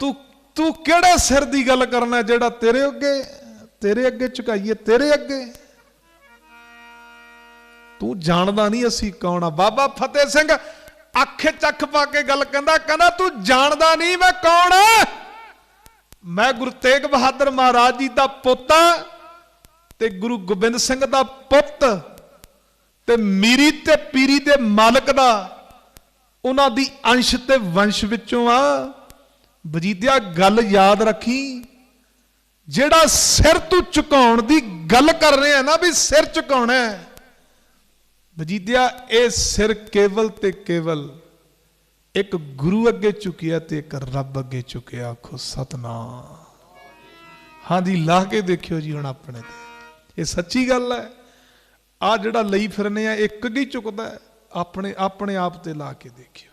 ਤੂੰ ਤੂੰ ਕਿਹੜੇ ਸਿਰ ਦੀ ਗੱਲ ਕਰਨਾ ਜਿਹੜਾ ਤੇਰੇ ਅੱਗੇ ਤੇਰੇ ਅੱਗੇ ਝੁਕਾਈਏ, ਤੇਰੇ ਅੱਗੇ? ਤੂੰ ਜਾਣਦਾ ਨਹੀਂ ਅਸੀਂ ਕੌਣ ਆ। ਬਾਬਾ ਫਤਿਹ ਸਿੰਘ ਅੱਖ ਚੱਖ ਪਾ ਕੇ ਗੱਲ ਕਹਿੰਦਾ ਕਹਿੰਦਾ ਤੂੰ ਜਾਣਦਾ ਨਹੀਂ ਮੈਂ ਕੌਣ ਆ? ਮੈਂ ਗੁਰੂ ਤੇਗ ਬਹਾਦਰ ਮਹਾਰਾਜ ਜੀ ਦਾ ਪੁੱਤ ਆ ਤੇ ਗੁਰੂ ਗੋਬਿੰਦ ਸਿੰਘ ਦਾ ਪੁੱਤ ਤੇ ਮੀਰੀ ਤੇ ਪੀਰੀ ਦੇ ਮਾਲਕ ਦਾ, ਉਹਨਾਂ ਦੀ ਅੰਸ਼ ਤੇ ਵੰਸ਼ ਵਿੱਚੋਂ ਆ। ਵਜੀਦਿਆ, ਗੱਲ ਯਾਦ ਰੱਖੀ। ਜਿਹੜਾ ਸਿਰ ਤੂੰ ਝੁਕਾਉਣ ਦੀ ਗੱਲ ਕਰ ਰਿਹਾ ਨਾ ਵੀ ਸਿਰ ਝੁਕਾਉਣਾ ਹੈ। ਵਜੀਦਿਆ, ਇਹ ਸਿਰ ਕੇਵਲ ਤੇ ਕੇਵਲ ਇੱਕ ਗੁਰੂ ਅੱਗੇ ਝੁਕਿਆ ਤੇ ਇੱਕ ਰੱਬ ਅੱਗੇ ਝੁਕਿਆ। ਆਖੋ, ਸਤਨਾਮ। ਹਾਂਜੀ ਲਾ ਕੇ ਦੇਖਿਓ ਜੀ ਹੁਣ ਆਪਣੇ ਤੇ। ਇਹ ਸੱਚੀ ਗੱਲ ਹੈ। ਆ ਜਿਹੜਾ ਲਈ ਫਿਰਨੇ ਆ, ਇੱਕ ਅੱਗੇ ਹੀ ਝੁਕਦਾ ਆਪਣੇ ਆਪਣੇ ਆਪ ਤੇ ਲਾ ਕੇ ਦੇਖਿਓ।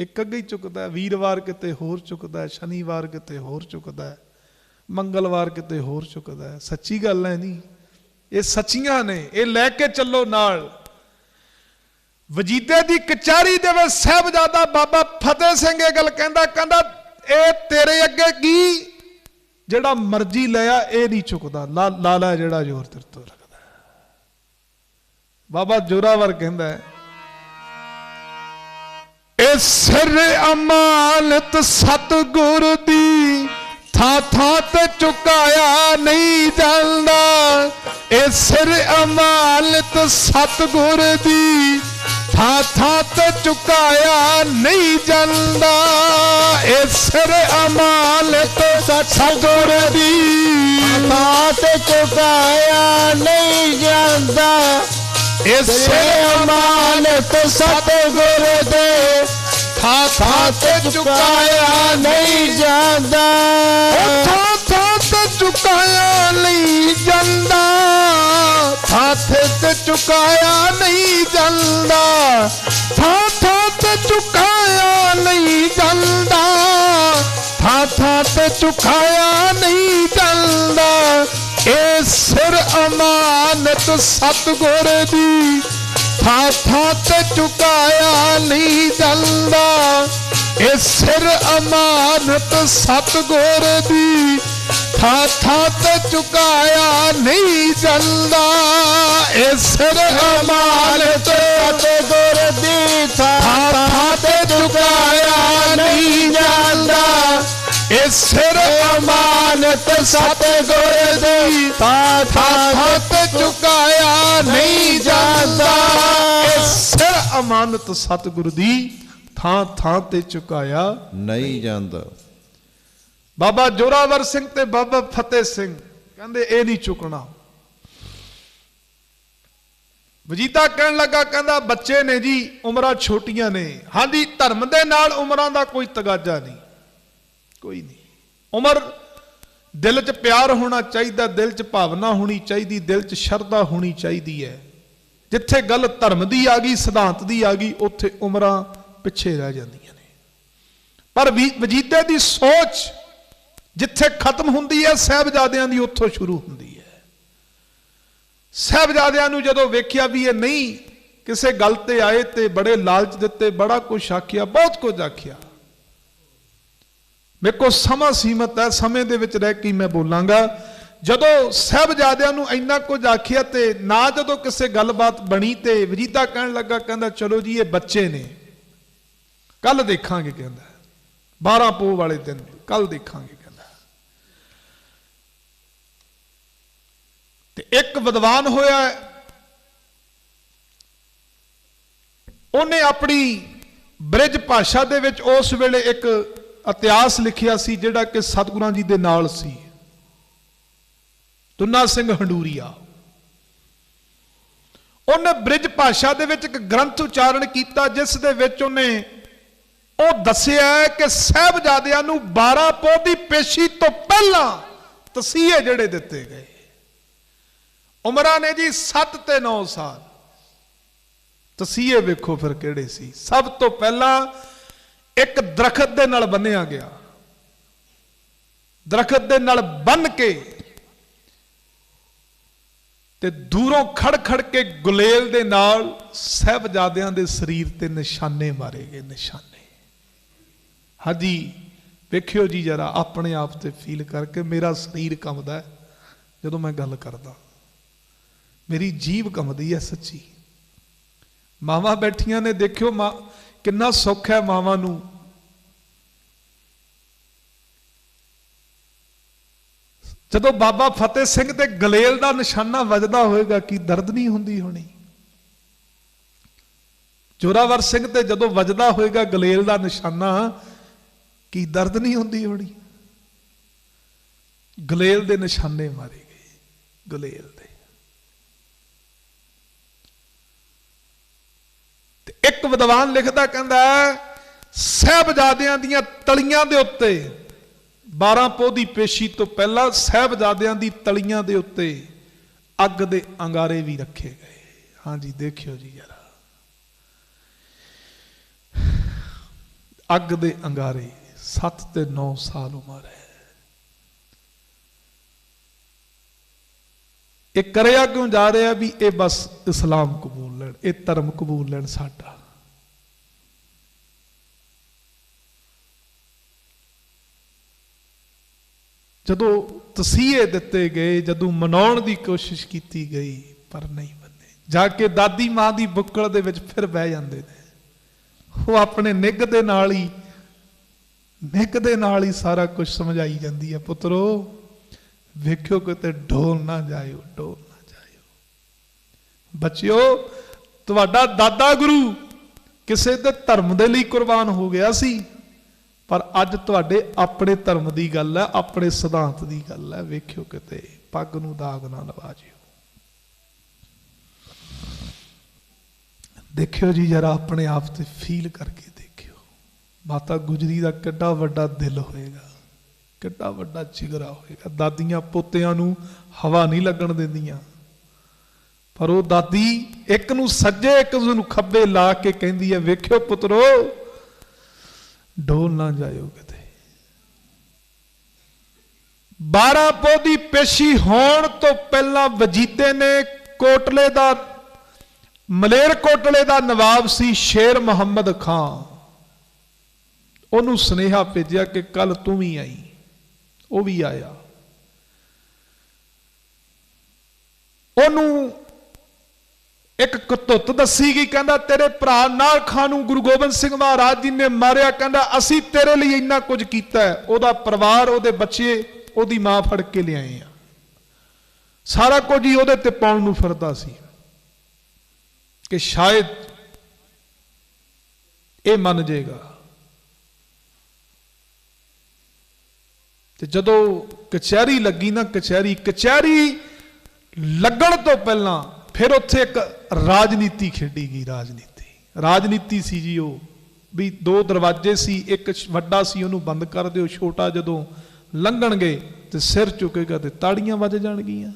ਇੱਕ ਅੱਗੇ ਹੀ ਝੁਕਦਾ ਵੀਰਵਾਰ ਕਿਤੇ ਹੋਰ ਚੁੱਕਦਾ ਸ਼ਨੀਵਾਰ ਕਿਤੇ ਹੋਰ ਚੁੱਕਦਾ ਮੰਗਲਵਾਰ ਕਿਤੇ ਹੋਰ ਚੁੱਕਦਾ ਸੱਚੀ ਗੱਲ ਹੈ ਨਹੀਂ, ਇਹ ਸੱਚੀਆਂ ਨੇ, ਇਹ ਲੈ ਕੇ ਚੱਲੋ ਨਾਲ। ਵਜੀਦੇ ਦੀ ਕਚਹਿਰੀ ਦੇ ਵਿੱਚ ਸਾਹਿਬਜ਼ਾਦਾ ਬਾਬਾ ਫਤਿਹ ਸਿੰਘ ਇਹ ਗੱਲ ਕਹਿੰਦਾ ਕਹਿੰਦਾ, ਇਹ ਤੇਰੇ ਅੱਗੇ ਕੀ? ਜਿਹੜਾ ਮਰਜ਼ੀ ਲਿਆ ਇਹ ਨਹੀਂ ਚੁੱਕਦਾ। ਲਾ ਲਾਲਾ ਜਿਹੜਾ ਜ਼ੋਰ ਤੇਰੇ ਤੋਂ ਰੱਖਦਾ ਬਾਬਾ ਜੋਰਾਵਰ ਕਹਿੰਦਾ ਇਹ ਸਿਰ ਅਮਾਨਤ ਸਤਗੁਰ ਦੀ, ਥਾਂ ਥਾਂ ਤੇ ਚੁਕਾਇਆ ਨਹੀਂ ਜਾਂਦਾ। ਇਹ ਸਿਰ ਅਮਾਨਤ ਸਤਗੁਰ ਦੀ, ਥਾਂ ਥਾਂ ਤੇ ਚੁਕਾਇਆ ਨਹੀਂ ਜਾਂਦਾ। ਇਹ ਸਿਰ ਅਮਾਨਤ ਸਤਗੁਰ ਦੀ ਥਾਂ ਤੇ ਚੁਕਾਇਆ ਨਹੀਂ ਜਾਂਦਾ। ਇਸੇ ਸਿਰ ਮਾਨਤ ਸਤਿਗੁਰ ਦੇ ਥਾਂ ਥਾਂ ਤੇ ਚੁਕਾਇਆ ਨਹੀਂ ਜਾਂਦਾ। ਥਾਂ ਥਾਂ ਤੇ ਚੁਕਾਇਆ ਨਹੀਂ ਜਾਂਦਾ। ਥਾਂ ਥਾਂ ਤੇ ਚੁਕਾਇਆ ਨਹੀਂ ਜਾਂਦਾ। ਥਾਂ ਥਾਂ ਤੇ ਚੁਕਾਇਆ ਨਹੀਂ ਜਾਂਦਾ। ਥਾਂ ਥਾਂ ਤੇ ਚੁਕਾਇਆ ਨਹੀਂ ਜਾਂਦਾ। ਇਹ ਸਿਰ ਅਮਾਨਤ ਸਤਗੁਰ ਦੀ, ਥਾਂ ਥਾਂ ਤੇ ਚੁਕਾਇਆ ਨਹੀਂ ਜਾਂਦਾ। ਇਹ ਸਿਰ ਅਮਾਨਤ ਸਤਗੁਰ ਦੀ, ਥਾਂ ਥਾਂ ਤੇ ਚੁਕਾਇਆ ਨਹੀਂ ਜਾਂਦਾ। ਇਹ ਸਿਰ ਅਮਾਨਤ ਸਤਿਗੁਰ ਦੀ, ਥਾਂ ਥਾਂ ਥਾਂ ਤੇ ਚੁਕਾਇਆ ਨਹੀਂ ਜਾਂਦਾ। ਇਹ ਸਿਰ ਅਮਾਨਤ ਸਤਗੁਰ ਦੀ ਥਾਂ ਥਾਂ ਤੇ ਚੁਕਾਇਆ ਨਹੀਂ ਜਾਂਦਾ। ਸਿਰ ਅਮਾਨਤ ਸਤਿਗੁਰੂ ਦੀ ਥਾਂ ਥਾਂ ਤੇ ਚੁਕਾਇਆ ਨਹੀਂ ਜਾਂਦਾ। ਬਾਬਾ ਜੋਰਾਵਰ ਸਿੰਘ ਤੇ ਬਾਬਾ ਫਤਿਹ ਸਿੰਘ ਕਹਿੰਦੇ ਇਹ ਨਹੀਂ ਚੁਕਣਾ ਵਜੀਤਾ ਕਹਿਣ ਲੱਗਾ ਕਹਿੰਦਾ ਬੱਚੇ ਨੇ ਜੀ ਉਮਰਾਂ ਛੋਟੀਆਂ ਨੇ। ਹਾਂਜੀ ਧਰਮ ਦੇ ਨਾਲ ਉਮਰਾਂ ਦਾ ਕੋਈ ਤਗਾਜਾ ਨਹੀਂ। ਕੋਈ ਨਹੀਂ। ਉਮਰ ਦਿਲ 'ਚ ਪਿਆਰ ਹੋਣਾ ਚਾਹੀਦਾ, ਦਿਲ 'ਚ ਭਾਵਨਾ ਹੋਣੀ ਚਾਹੀਦੀ, ਦਿਲ 'ਚ ਸ਼ਰਧਾ ਹੋਣੀ ਚਾਹੀਦੀ ਹੈ। ਜਿੱਥੇ ਗੱਲ ਧਰਮ ਦੀ ਆ ਗਈ, ਸਿਧਾਂਤ ਦੀ ਆ ਗਈ, ਉੱਥੇ ਉਮਰਾਂ ਪਿੱਛੇ ਰਹਿ ਜਾਂਦੀਆਂ ਨੇ। ਪਰ ਵੀ- ਵਜੀਦੇ ਦੀ ਸੋਚ ਜਿੱਥੇ ਖਤਮ ਹੁੰਦੀ ਹੈ, ਸਹਿਬਜ਼ਾਦਿਆਂ ਦੀ ਉੱਥੋਂ ਸ਼ੁਰੂ ਹੁੰਦੀ ਹੈ। ਸਹਿਬਜ਼ਾਦਿਆਂ ਨੂੰ ਜਦੋਂ ਵੇਖਿਆ ਵੀ ਇਹ ਨਹੀਂ, ਕਿਸੇ ਗੱਲ ਤੇ ਆਏ ਤੇ ਬੜੇ ਲਾਲਚ ਦਿੱਤੇ, ਬੜਾ ਕੁਝ ਆਖਿਆ, ਬਹੁਤ ਕੁਝ ਆਖਿਆ। ਮੇਰੇ ਕੋਲ ਸਮਾਂ ਸੀਮਤ ਹੈ, ਸਮੇਂ ਦੇ ਵਿੱਚ ਰਹਿ ਕੇ ਮੈਂ ਬੋਲਾਂਗਾ। ਜਦੋਂ ਸਹਿਬਜ਼ਾਦਿਆਂ ਨੂੰ ਇੰਨਾ ਕੁਝ ਆਖਿਆ ਤੇ ਨਾ ਜਦੋਂ ਕਿਸੇ ਗੱਲਬਾਤ ਬਣੀ ਤੇ ਵਜੀਦਾ ਕਹਿਣ ਲੱਗਾ, ਕਹਿੰਦਾ, ਚਲੋ ਜੀ, ਇਹ ਬੱਚੇ ਨੇ। ਕੱਲ ਦੇਖਾਂਗੇ, ਕਹਿੰਦਾ। 12 ਪੋ ਵਾਲੇ ਦਿਨ, ਕੱਲ ਦੇਖਾਂਗੇ, ਕਹਿੰਦਾ। ਤੇ ਇੱਕ ਵਿਦਵਾਨ ਹੋਇਆ ਉਹਨੇ ਆਪਣੀ ਬ੍ਰਿਜ ਭਾਸ਼ਾ ਦੇ ਵਿੱਚ ਉਸ ਵੇਲੇ ਇੱਕ ਇਤਿਹਾਸ ਲਿਖਿਆ ਸੀ ਜਿਹੜਾ ਕਿ ਸਤਿਗੁਰਾਂ ਜੀ ਦੇ ਨਾਲ ਸੀ। ਤੁੰਨਾ ਸਿੰਘ ਹੰਡੂਰੀਆ। ਉਹਨੇ ਬ੍ਰਿਜ ਭਾਸ਼ਾ ਦੇ ਵਿੱਚ ਇੱਕ ਗ੍ਰੰਥ ਉਚਾਰਨ ਕੀਤਾ, ਜਿਸ ਦੇ ਵਿੱਚ ਉਹਨੇ ਉਹ ਦੱਸਿਆ ਕਿ ਸਹਿਬਜ਼ਾਦਿਆਂ ਨੂੰ 12 ਪੋ ਦੀ ਪੇਸ਼ੀ ਤੋਂ ਪਹਿਲਾਂ ਤਸੀਹੇ ਜਿਹੜੇ ਦਿੱਤੇ ਗਏ। ਉਮਰਾਂ ਨੇ ਜੀ 7 ਤੇ 9 ਸਾਲ। ਤਸੀਹੇ ਵੇਖੋ ਫਿਰ ਕਿਹੜੇ ਸੀ। ਸਭ ਤੋਂ ਪਹਿਲਾਂ ਇੱਕ ਦਰਖਤ ਦੇ ਨਾਲ ਬੰਨਿਆ ਗਿਆ। ਦਰਖਤ ਦੇ ਨਾਲ ਬੰਨ ਕੇ ਤੇ ਦੂਰੋਂ ਖੜ ਖੜ ਕੇ ਗੁਲੇਲ ਦੇ ਨਾਲ ਸਹਿਬਜ਼ਾਦਿਆਂ ਦੇ ਸਰੀਰ ਤੇ ਨਿਸ਼ਾਨੇ ਮਾਰੇ ਗਏ, ਨਿਸ਼ਾਨੇ। ਹਾਂਜੀ, ਵੇਖਿਓ ਜੀ ਜਰਾ, ਆਪਣੇ ਆਪ ਤੇ ਫੀਲ ਕਰਕੇ ਮੇਰਾ ਸਰੀਰ ਕੰਬਦਾ ਜਦੋਂ ਮੈਂ ਗੱਲ ਕਰਦਾ, ਮੇਰੀ ਜੀਭ ਕੰਬਦੀ ਹੈ ਸੱਚੀ। ਮਾਵਾਂ ਬੈਠੀਆਂ ਨੇ ਦੇਖਿਓ, ਮਾਂ, ਕਿੰਨਾ ਸੁੱਖ ਹੈ ਮਾਵਾਂ ਨੂੰ ਜਦੋਂ ਬਾਬਾ ਫਤਿਹ ਸਿੰਘ ਤੇ ਗਲੇਲ ਦਾ ਨਿਸ਼ਾਨਾ ਵੱਜਦਾ ਹੋਏਗਾ ਕੀ ਦਰਦ ਨਹੀਂ ਹੁੰਦੀ ਹੋਣੀ? ਜੋਰਾਵਰ ਸਿੰਘ ਤੇ ਜਦੋਂ ਵੱਜਦਾ ਹੋਏਗਾ ਗਲੇਲ ਦਾ ਨਿਸ਼ਾਨਾ, ਕੀ ਦਰਦ ਨਹੀਂ ਹੁੰਦੀ ਹੋਣੀ? ਗਲੇਲ ਦੇ ਨਿਸ਼ਾਨੇ ਮਾਰੇ ਗਏ, ਗਲੇਲ ਦੇ। ਤੇ ਇੱਕ ਵਿਦਵਾਨ ਲਿਖਦਾ ਕਹਿੰਦਾ ਸਹਿਬਜ਼ਾਦਿਆਂ ਦੀਆਂ ਤਲੀਆਂ ਦੇ ਉੱਤੇ 12 ਪੋਹ ਦੀ ਪੇਸ਼ੀ ਤੋਂ ਪਹਿਲਾਂ ਸਹਿਬਜ਼ਾਦਿਆਂ ਦੀ ਤਲੀਆਂ ਦੇ ਉੱਤੇ ਅੱਗ ਦੇ ਅੰਗਾਰੇ ਵੀ ਰੱਖੇ ਗਏ। ਹਾਂਜੀ, ਦੇਖਿਓ ਜੀ ਜਰਾ। ਅੱਗ ਦੇ ਅੰਗਾਰੇ 7 ਤੇ 9 ਸਾਲ ਉਮਰ ਹੈ। ਇਹ ਕਰਿਆ ਕਿਉਂ ਜਾ ਰਿਹਾ ਵੀ ਇਹ ਬਸ ਇਸਲਾਮ ਕਬੂਲ ਲੈਣ, ਇਹ ਧਰਮ ਕਬੂਲ ਲੈਣ ਸਾਡਾ? ਜਦੋਂ ਤਸੀਹੇ ਦਿੱਤੇ ਗਏ, ਜਦੋਂ ਮਨਾਉਣ ਦੀ ਕੋਸ਼ਿਸ਼ ਕੀਤੀ ਗਈ, ਪਰ ਨਹੀਂ ਮੰਨੇ। ਜਾ ਕੇ ਦਾਦੀ ਮਾਂ ਦੀ ਬੁੱਕਲ ਦੇ ਵਿੱਚ ਫਿਰ ਬਹਿ ਜਾਂਦੇ ਨੇ। ਉਹ ਆਪਣੇ ਨਿੱਘ ਦੇ ਨਾਲ ਹੀ, ਨਿੱਘ ਦੇ ਨਾਲ ਹੀ ਸਾਰਾ ਕੁਝ ਸਮਝਾਈ ਜਾਂਦੀ ਹੈ, ਪੁੱਤਰੋ, ਵੇਖਿਓ ਕਿਤੇ ਢੋਲ ਨਾ ਜਾਇਓ, ਢੋਲ ਨਾ ਜਾਇਓ। ਬੱਚਿਓ, ਤੁਹਾਡਾ ਦਾਦਾ ਗੁਰੂ ਕਿਸੇ ਦੇ ਧਰਮ ਦੇ ਲਈ ਕੁਰਬਾਨ ਹੋ ਗਿਆ ਸੀ। ਪਰ ਅੱਜ ਤੁਹਾਡੇ ਆਪਣੇ ਧਰਮ ਦੀ ਗੱਲ ਹੈ, ਆਪਣੇ ਸਿਧਾਂਤ ਦੀ ਗੱਲ ਹੈ। ਵੇਖਿਓ ਕਿਤੇ, ਪੱਗ ਨੂੰ ਦਾਗ ਨਾ ਲਵਾ ਜਿਓ ਦੇਖਿਓ ਜੀ, ਜਰਾ ਆਪਣੇ ਆਪ ਤੇ ਫੀਲ ਕਰਕੇ ਦੇਖਿਓ। ਮਾਤਾ ਗੁਜਰੀ ਦਾ ਕਿੱਡਾ ਵੱਡਾ ਦਿਲ ਹੋਏਗਾ, ਕਿੱਡਾ ਵੱਡਾ ਜਿਗਰਾ ਹੋਏਗਾ। ਦਾਦੀਆਂ ਪੋਤਿਆਂ ਨੂੰ ਹਵਾ ਨਹੀਂ ਲੱਗਣ ਦਿੰਦੀਆਂ। ਪਰ ਉਹ ਦਾਦੀ ਇੱਕ ਨੂੰ ਸੱਜੇ, ਇੱਕ ਨੂੰ ਖੱਬੇ ਲਾ ਕੇ ਕਹਿੰਦੀ ਹੈ, ਵੇਖਿਓ ਪੁੱਤਰੋ ਢੋਲ ਨਾ ਜਾਇਓ ਕਿਤੇ। 12 ਪੋ ਪੇਸ਼ੀ ਹੋਣ ਤੋਂ ਪਹਿਲਾਂ ਵਜੀਦੇ ਨੇ ਕੋਟਲੇ ਦਾ, ਮਲੇਰ ਕੋਟਲੇ ਦਾ ਨਵਾਬ ਸੀ ਸ਼ੇਰ ਮੁਹੰਮਦ ਖਾਨ। ਉਹਨੂੰ ਸੁਨੇਹਾ ਭੇਜਿਆ ਕਿ ਕੱਲ ਤੂੰ ਵੀ ਆਈ, ਉਹ ਵੀ ਆਇਆ। ਉਹਨੂੰ ਇੱਕ ਕਤੁੱਤ ਦੱਸੀ ਗਈ, ਕਹਿੰਦਾ, ਤੇਰੇ ਭਰਾ ਨਾਲ ਖਾਂ ਨੂੰ ਗੁਰੂ ਗੋਬਿੰਦ ਸਿੰਘ ਮਹਾਰਾਜ ਜੀ ਨੇ ਮਾਰਿਆ। ਕਹਿੰਦਾ, ਅਸੀਂ ਤੇਰੇ ਲਈ ਇੰਨਾ ਕੁਝ ਕੀਤਾ ਉਹਦਾ ਪਰਿਵਾਰ, ਉਹਦੇ ਬੱਚੇ, ਉਹਦੀ ਮਾਂ ਫੜ ਕੇ ਲਿਆਏ ਆ। ਸਾਰਾ ਕੁਝ ਹੀ ਉਹਦੇ ਤੇ ਪਾਉਣ ਨੂੰ ਫਿਰਦਾ ਸੀ ਕਿ ਸ਼ਾਇਦ ਇਹ ਮੰਨ ਜਾਏਗਾ। ਤੇ ਜਦੋਂ ਕਚਹਿਰੀ ਲੱਗੀ ਨਾ, ਕਚਹਿਰੀ ਕਚਹਿਰੀ ਲੱਗਣ ਤੋਂ ਪਹਿਲਾਂ ਫਿਰ ਉੱਥੇ ਇੱਕ ਰਾਜਨੀਤੀ ਖੇਡੀ ਗਈ, ਰਾਜਨੀਤੀ। ਰਾਜਨੀਤੀ ਸੀ ਜੀ ਉਹ, ਵੀ ਦੋ ਦਰਵਾਜ਼ੇ ਸੀ, ਇੱਕ ਵੱਡਾ ਸੀ, ਉਹਨੂੰ ਬੰਦ ਕਰ ਦਿਓ, ਛੋਟਾ ਜਦੋਂ ਲੰਘਣਗੇ ਤੇ ਸਿਰ ਝੁਕੇਗਾ ਤੇ ਤਾੜੀਆਂ ਵੱਜ ਜਾਣਗੀਆਂ।